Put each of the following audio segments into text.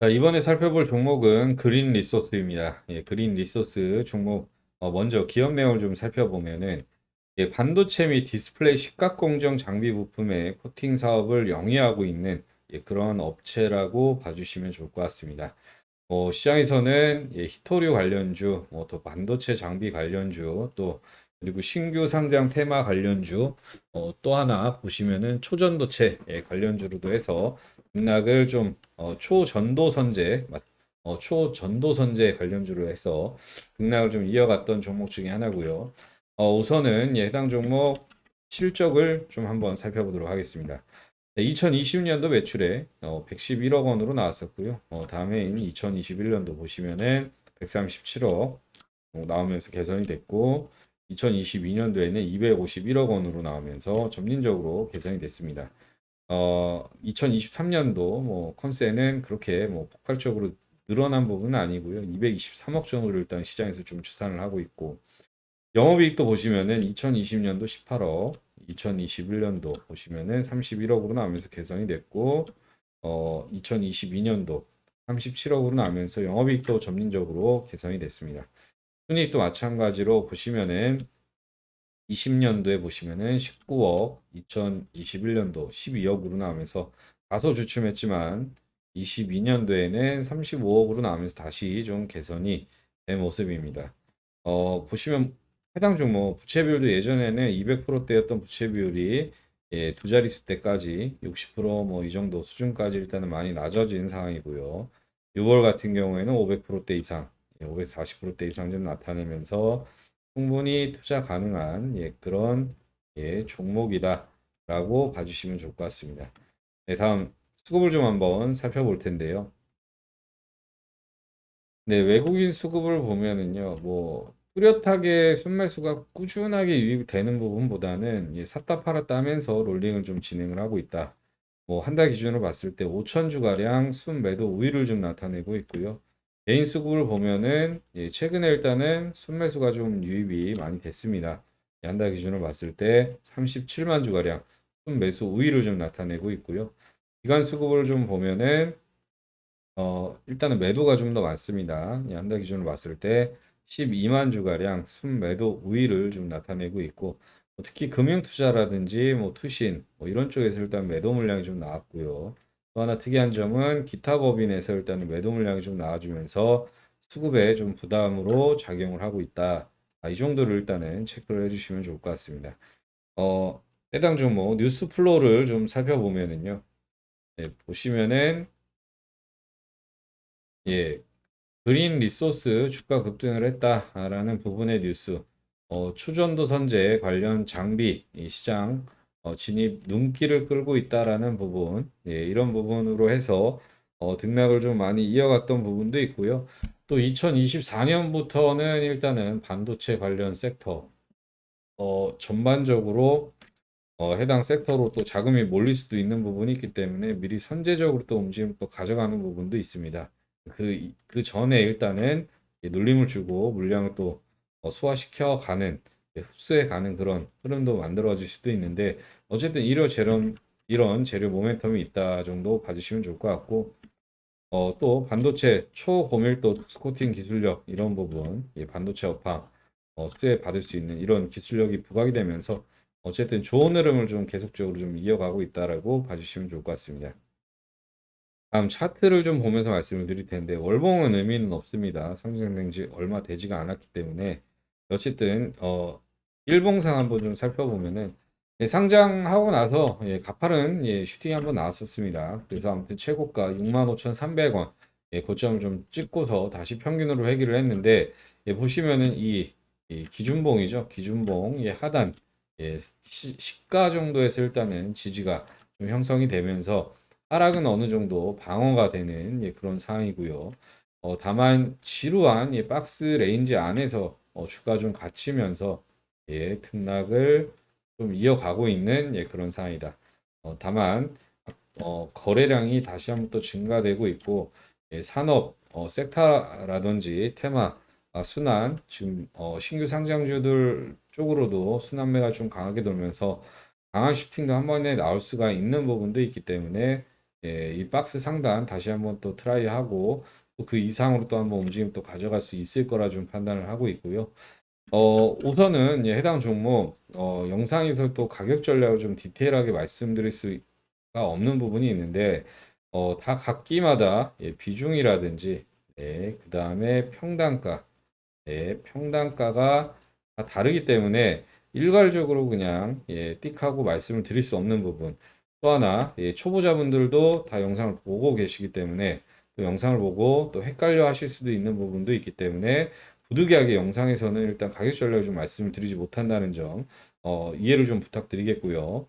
자, 이번에 살펴볼 종목은 그린 리소스입니다. 예, 그린 리소스 종목 어, 먼저 기업 내용을 좀 살펴보면은 예, 반도체 및 디스플레이 시각 공정 장비 부품의 코팅 사업을 영위하고 있는 예, 그런 업체라고 봐주시면 좋을 것 같습니다. 어, 시장에서는 예, 히토류 관련주, 뭐 또 반도체 장비 관련주, 또 그리고 신규 상장 테마 관련주, 어, 또 하나 보시면은 초전도체 예, 관련주로도 해서 등락을 좀 어, 초전도선제, 맞- 어, 초전도선제 관련주로 해서 등락을 좀 이어갔던 종목 중에 하나고요. 어, 우선은 예, 해당 종목 실적을 좀 한번 살펴보도록 하겠습니다. 2020년도 매출에 어, 111억 원으로 나왔었고요. 어, 다음해인 2021년도 보시면은 137억 나오면서 개선이 됐고 2022년도에는 251억 원으로 나오면서 점진적으로 개선이 됐습니다. 어, 2023년도 뭐 컨세는 그렇게 뭐 폭발적으로 늘어난 부분은 아니고요. 223억 정도를 일단 시장에서 좀 추산을 하고 있고 영업이익도 보시면은 2020년도 18억, 2021년도 보시면은 31억으로 나오면서 개선이 됐고 어, 2022년도 37억으로 나오면서 영업이익도 점진적으로 개선이 됐습니다. 순이익도 마찬가지로 보시면은 20년도에 보시면은 19억, 2021년도 12억으로 나오면서 다소 주춤했지만 22년도에는 35억으로 나오면서 다시 좀 개선이 된 모습입니다. 어, 보시면 해당 종목 부채 비율도 예전에는 200%대였던 부채 비율이 예, 두 자릿수 때까지 60%뭐 이 정도 수준까지 일단은 많이 낮아진 상황이고요. 6월 같은 경우에는 500%대 이상, 540%대 이상 좀 나타내면서 충분히 투자 가능한 예, 그런 예, 종목이다라고 봐주시면 좋을 것 같습니다. 네, 다음 수급을 좀 한번 살펴볼 텐데요. 네, 외국인 수급을 보면은요, 뭐 뚜렷하게 순매수가 꾸준하게 유입되는 부분보다는 예, 샀다 팔았다 하면서 롤링을 좀 진행을 하고 있다. 뭐 한 달 기준으로 봤을 때 5천 주가량 순매도 우위를 좀 나타내고 있고요. 개인 수급을 보면은 예, 최근에 일단은 순매수가 좀 유입이 많이 됐습니다. 한달 기준으로 봤을 때 37만 주가량 순매수 우위를 좀 나타내고 있고요. 기간 수급을 좀 보면은 어, 일단은 매도가 좀 더 많습니다. 한달 기준으로 봤을 때 12만 주가량 순매도 우위를 좀 나타내고 있고 뭐 특히 금융 투자라든지 뭐 투신 뭐 이런 쪽에서 일단 매도 물량이 좀 나왔고요. 또 하나 특이한 점은 기타 법인에서 일단은 매도 물량이 좀 나와주면서 수급에 좀 부담으로 작용을 하고 있다. 아, 이 정도를 일단은 체크를 해주시면 좋을 것 같습니다. 어, 해당 종목 뉴스 플로우를 좀 살펴보면은요. 네, 보시면은 예, 그린 리소스 주가 급등을 했다라는 부분의 뉴스, 어, 초전도 선제 관련 장비 이 시장 어, 진입 눈길을 끌고 있다라는 부분, 예, 이런 부분으로 해서 어, 등락을 좀 많이 이어갔던 부분도 있고요. 또 2024년부터는 일단은 반도체 관련 섹터 어, 전반적으로 어, 해당 섹터로 또 자금이 몰릴 수도 있는 부분이 있기 때문에 미리 선제적으로 또 움직임 또 가져가는 부분도 있습니다. 그, 그 전에 일단은 이 눌림을 주고 물량을 또 어, 소화시켜 가는, 흡수해 가는 그런 흐름도 만들어질 수도 있는데, 어쨌든 이런 재료, 이런 재료 모멘텀이 있다 정도 봐주시면 좋을 것 같고, 어, 또 반도체 초고밀도 스코팅 기술력 이런 부분, 이 반도체 업황, 어, 수혜 받을 수 있는 이런 기술력이 부각이 되면서 어쨌든 좋은 흐름을 좀 계속적으로 좀 이어가고 있다라고 봐주시면 좋을 것 같습니다. 다음 차트를 좀 보면서 말씀을 드릴 텐데 월봉은 의미는 없습니다. 상징된 지 얼마 되지가 않았기 때문에 어쨌든 어 일봉상 한번 좀 살펴보면은 예, 상장하고 나서 예, 가파른 예, 슈팅이 한번 나왔었습니다. 그래서 아무튼 최고가 65,300원 예, 고점을 좀 찍고서 다시 평균으로 회귀를 했는데 예, 보시면은 이, 이 기준봉이죠. 기준봉 예, 하단 예, 시, 시가 정도에서 일단은 지지가 좀 형성이 되면서 하락은 어느 정도 방어가 되는 예, 그런 상황이고요. 어, 다만 지루한 예, 박스 레인지 안에서 어, 주가 좀 갇히면서 예, 등락을 좀 이어가고 있는 예, 그런 상황이다. 어, 다만 어, 거래량이 다시 한번 또 증가되고 있고 예, 산업 어, 섹터라든지 테마 아, 순환 지금 어, 신규 상장주들 쪽으로도 순환매가 좀 강하게 돌면서 강한 슈팅도 한 번에 나올 수가 있는 부분도 있기 때문에 예, 이 박스 상단 다시 한번 또 트라이 하고 또 그 이상으로 또 한번 움직임 또 가져갈 수 있을 거라 좀 판단을 하고 있고요. 어, 우선은 예, 해당 종목 어, 영상에서 또 가격 전략을 좀 디테일하게 말씀드릴 수가 없는 부분이 있는데 어, 다 각기마다 예, 비중이라든지 예, 그 다음에 평단가 예, 평단가가 다 다르기 때문에 일괄적으로 그냥 예, 띡하고 말씀을 드릴 수 없는 부분. 또 하나 예, 초보자분들도 다 영상을 보고 계시기 때문에 또 영상을 보고 또 헷갈려 하실 수도 있는 부분도 있기 때문에 부득이하게 영상에서는 일단 가격 전략을 좀 말씀을 드리지 못한다는 점 어, 이해를 좀 부탁드리겠고요.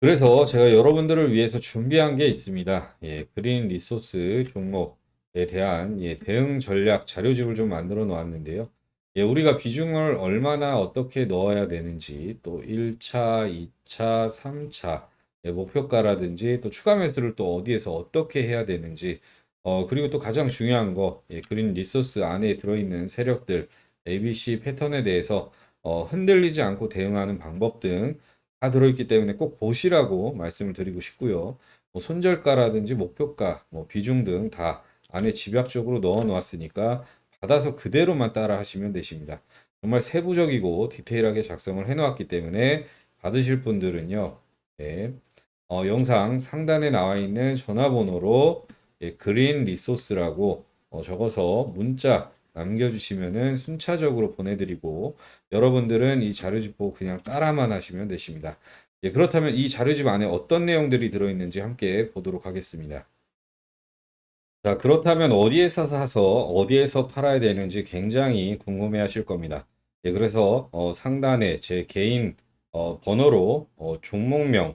그래서 제가 여러분들을 위해서 준비한 게 있습니다. 예, 그린 리소스 종목에 대한 예, 대응 전략 자료집을 좀 만들어 놓았는데요. 예, 우리가 비중을 얼마나 어떻게 넣어야 되는지 또 1차, 2차, 3차 예, 목표가라든지 또 추가 매수를 또 어디에서 어떻게 해야 되는지 어, 그리고 또 가장 중요한 거 예, 그린 리소스 안에 들어있는 세력들 ABC 패턴에 대해서 어, 흔들리지 않고 대응하는 방법 등 다 들어있기 때문에 꼭 보시라고 말씀을 드리고 싶고요. 뭐 손절가라든지 목표가, 뭐 비중 등 다 안에 집약적으로 넣어 놓았으니까 받아서 그대로만 따라 하시면 되십니다. 정말 세부적이고 디테일하게 작성을 해 놓았기 때문에 받으실 분들은요. 예, 어, 영상 상단에 나와 있는 전화번호로 예, 그린 리소스라고 어, 적어서 문자 남겨주시면은 순차적으로 보내드리고 여러분들은 이 자료집 보고 그냥 따라만 하시면 되십니다. 예, 그렇다면 이 자료집 안에 어떤 내용들이 들어있는지 함께 보도록 하겠습니다. 자, 그렇다면 어디에서 사서 어디에서 팔아야 되는지 굉장히 궁금해 하실 겁니다. 예, 그래서 어, 상단에 제 개인 어, 번호로 어, 종목명